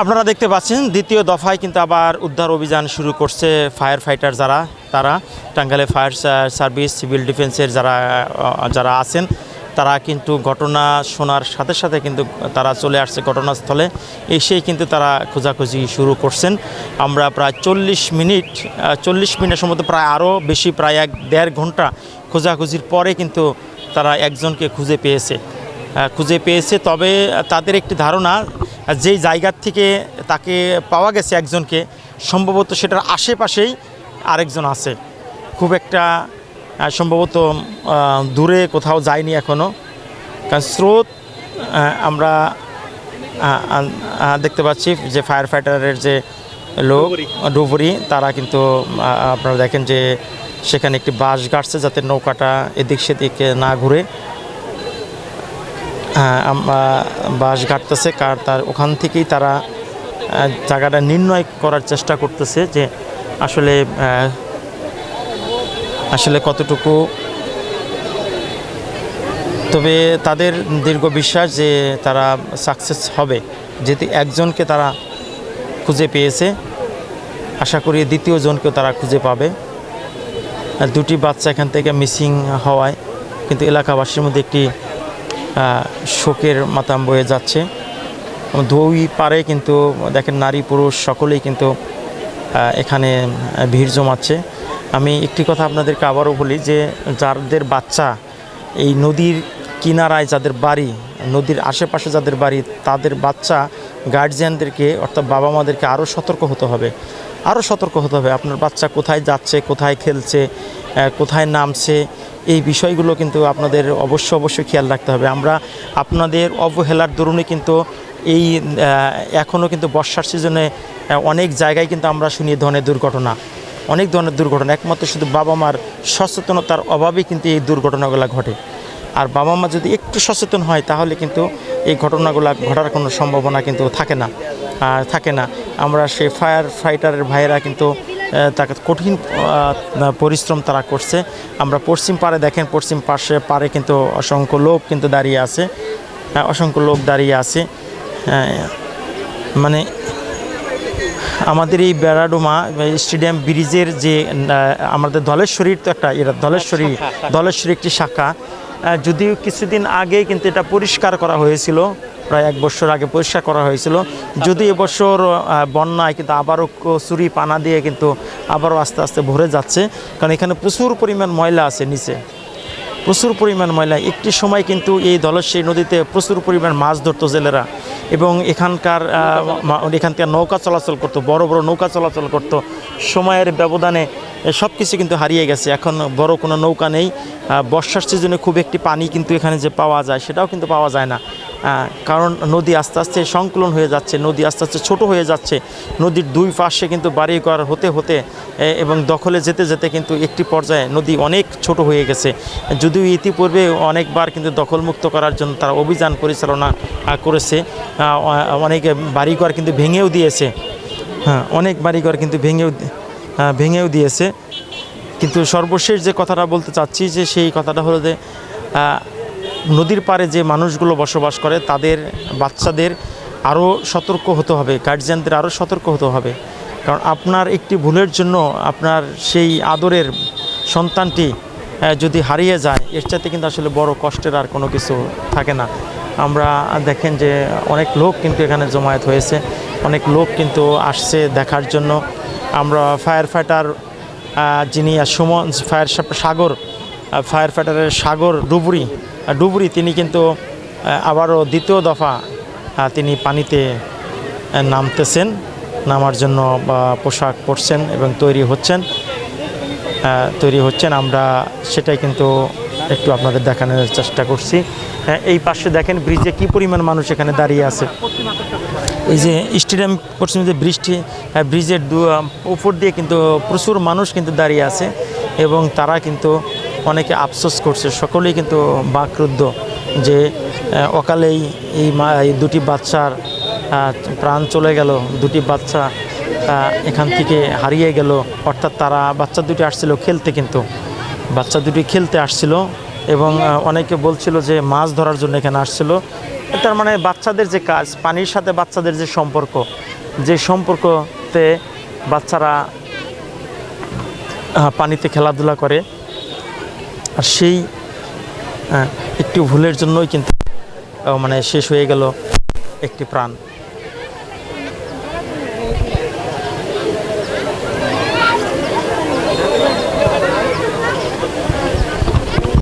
আপনারা দেখতে পাচ্ছেন, দ্বিতীয় দফায় কিন্তু আবার উদ্ধার অভিযান শুরু করছে ফায়ার ফাইটার যারা, তারা টাঙ্গালে ফায়ার সার্ভিস, সিভিল ডিফেন্সের যারা যারা আছেন, তারা কিন্তু ঘটনা শোনার সাথে সাথে কিন্তু তারা চলে আসছে ঘটনাস্থলে। এসেই কিন্তু তারা খোঁজাখুঁজি শুরু করছেন। আমরা প্রায় চল্লিশ মিনিট চল্লিশ মিনিটের সম্ভবত প্রায় আরও বেশি, প্রায় এক দেড় ঘণ্টা খোঁজাখুঁজির পরে কিন্তু তারা একজনকে খুঁজে পেয়েছে। খুঁজে পেয়েছে। তবে তাদের একটি ধারণা যেই জায়গার থেকে তাকে পাওয়া গেছে একজনকে সম্ভবত সেটার আশেপাশেই আরেকজন আছে। খুব একটা সম্ভবত দূরে কোথাও যায়নি এখনও কারণ স্রোত আমরা দেখতে পাচ্ছি যে ফায়ার ফাইটারের যে লোক ডুবুরি। তারা কিন্তু আপনারা দেখেন যে সেখানে একটি বাঁশ গাড়ছে যাতে নৌকাটা এদিক সেদিক না ঘুরে। বাস ঘাটতেছে, কার তার ওখান থেকেই তারা জায়গাটা নির্ণয় করার চেষ্টা করতেছে যে আসলে আসলে কতটুকু। তবে তাদের দীর্ঘ বিশ্বাস যে তারা সাকসেস হবে, যেহেতু একজনকে তারা খুঁজে পেয়েছে, আশা করি দ্বিতীয় জনকেও তারা খুঁজে পাবে। দুটি বাচ্চা এখান থেকে মিসিং হওয়ায়, কিন্তু এলাকাবাসীর মধ্যে একটি শোকের মাতাম বয়ে যাচ্ছে। দুই পারে কিন্তু দেখেন নারী পুরুষ সকলেই কিন্তু এখানে ভিড় জমাচ্ছে। আমি একটি কথা আপনাদেরকে আবারও বলি যে, যাদের বাচ্চা এই নদীর কিনারায় যাদের বাড়ি, নদীর আশেপাশে যাদের বাড়ি, তাদের বাচ্চা গার্জিয়ানদেরকে অর্থাৎ বাবা মাদেরকে আরও সতর্ক হতে হবে। আরও সতর্ক হতে হবে। আপনার বাচ্চা কোথায় যাচ্ছে, কোথায় খেলছে কোথায় নামছে এই বিষয়গুলো কিন্তু আপনাদের অবশ্য অবশ্যই খেয়াল রাখতে হবে। আমরা আপনাদের অবহেলার দরুনে কিন্তু এই এখনও কিন্তু বর্ষার সিজনে অনেক জায়গায় কিন্তু আমরা শুনি ধরনের দুর্ঘটনা। অনেক ধরনের দুর্ঘটনা। একমাত্র শুধু বাবা মার সচেতনতার অভাবেই কিন্তু এই দুর্ঘটনাগুলো ঘটে। আর বাবা মা যদি একটু সচেতন হয়, তাহলে কিন্তু এই ঘটনাগুলো ঘটার কোনো সম্ভাবনা কিন্তু থাকে না। থাকে না। আমরা সেই ফায়ার ফাইটারের ভাইয়েরা কিন্তু তাকে কঠিন পরিশ্রম তারা করছে। আমরা পশ্চিম পাড়ে দেখেন পশ্চিম পাশে পারে কিন্তু অসংখ্য লোক কিন্তু দাঁড়িয়ে আছে। অসংখ্য লোক দাঁড়িয়ে আছে। মানে আমাদের এই বেড়াডোমা স্টেডিয়াম ব্রিজের যে আমাদের ধলেশ্বরীর তো একটা এটা ধলেশ্বরী ধলেশ্বরী একটি শাখা। যদিও কিছুদিন আগে কিন্তু এটা পরিষ্কার করা হয়েছিল প্রায় এক বছর আগে পরিষ্কার করা হয়েছিল। যদি এবছর বন্যায় কিন্তু আবারও কচুরি, পানা দিয়ে কিন্তু আবারও আস্তে আস্তে ভরে যাচ্ছে। কারণ এখানে প্রচুর পরিমাণ ময়লা আছে নিচে। প্রচুর পরিমাণ ময়লা। একটি সময় কিন্তু এই ধলেশ্বরী নদীতে প্রচুর পরিমাণ মাছ ধরতো জেলেরা। এবং এখানকার এখানকার নৌকা চলাচল করতো, বড় বড় নৌকা চলাচল করতো। সময়ের ব্যবধানে সব কিছু কিন্তু হারিয়ে গেছে। এখন বড় কোনো নৌকা নেই। বর্ষার সিজনে খুব একটি পানি কিন্তু এখানে যে পাওয়া যায়, সেটাও কিন্তু পাওয়া যায় না। কারণ নদী আস্তে আস্তে সংকুলন হয়ে যাচ্ছে, নদী আস্তে আস্তে ছোট হয়ে যাচ্ছে। নদীর দুই পাশে কিন্তু বাড়ি ঘর হতে হতে এবং দখলে যেতে যেতে কিন্তু একটি পর্যায়ে নদী অনেক ছোট হয়ে গেছে। যদিও ইতিপূর্বে অনেকবার কিন্তু দখলমুক্ত করার জন্য তারা অভিযান পরিচালনা করেছে অনেক বাড়িঘর কিন্তু ভেঙেও দিয়েছে। হ্যাঁ অনেক বাড়িঘর কিন্তু ভেঙেও ভেঙেও দিয়েছে। কিন্তু সর্বশেষ যে কথাটা বলতে চাচ্ছি যে সেই কথাটা হলো যে নদীর পাড়ে যে মানুষগুলো বসবাস করে, তাদের বাচ্চাদের আরও সতর্ক হতে হবে গার্জিয়ানদের আরও সতর্ক হতে হবে। কারণ আপনার একটি ভুলের জন্য আপনার সেই আদরের সন্তানটি যদি হারিয়ে যায়, এর চাইতে কিন্তু আসলে বড় কষ্টের আর কোনো কিছু থাকে না। আমরা দেখেন যে অনেক লোক কিন্তু এখানে জমায়েত হয়েছে, অনেক লোক কিন্তু আসছে দেখার জন্য। আমরা ফায়ার ফাইটার যিনি সুমন ফায়ার সাগর ফায়ার ফাইটারের সাগর ডুবুরি ডুবুরি তিনি কিন্তু আবারও দ্বিতীয় দফা তিনি পানিতে নামতেছেন নামার জন্য পোশাক পরছেন এবং তৈরি হচ্ছেন। তৈরি হচ্ছেন। আমরা সেটাই কিন্তু একটু আপনাদের দেখানোর চেষ্টা করছি। হ্যাঁ, এই পাশে দেখেন ব্রিজে কি পরিমাণ মানুষ এখানে দাঁড়িয়ে আছে। এই যে স্টেডিয়াম পশ্চিম যে বৃষ্টি ব্রিজের উপর দিয়ে কিন্তু প্রচুর মানুষ কিন্তু দাঁড়িয়ে আছে এবং তারা কিন্তু অনেকে আফসোস করছে, সকলেই কিন্তু বাকরুদ্ধ যে অকালেই এই মা, এই দুটি বাচ্চার প্রাণ চলে গেল, দুটি বাচ্চা এখান থেকে হারিয়ে গেল। অর্থাৎ তারা, বাচ্চা দুটি আসছিল খেলতে কিন্তু। বাচ্চা দুটি খেলতে আসছিল এবং অনেকে বলছিল যে মাছ ধরার জন্য এখানে আসছিল। তার মানে বাচ্চাদের যে কাজ, পানির সাথে বাচ্চাদের যে সম্পর্ক, যে সম্পর্কতে বাচ্চারা পানিতে খেলাধুলা করে আর সেই একটি একটু ভুলের জন্যই কিন্তু মানে শেষ হয়ে গেল একটি প্রাণ।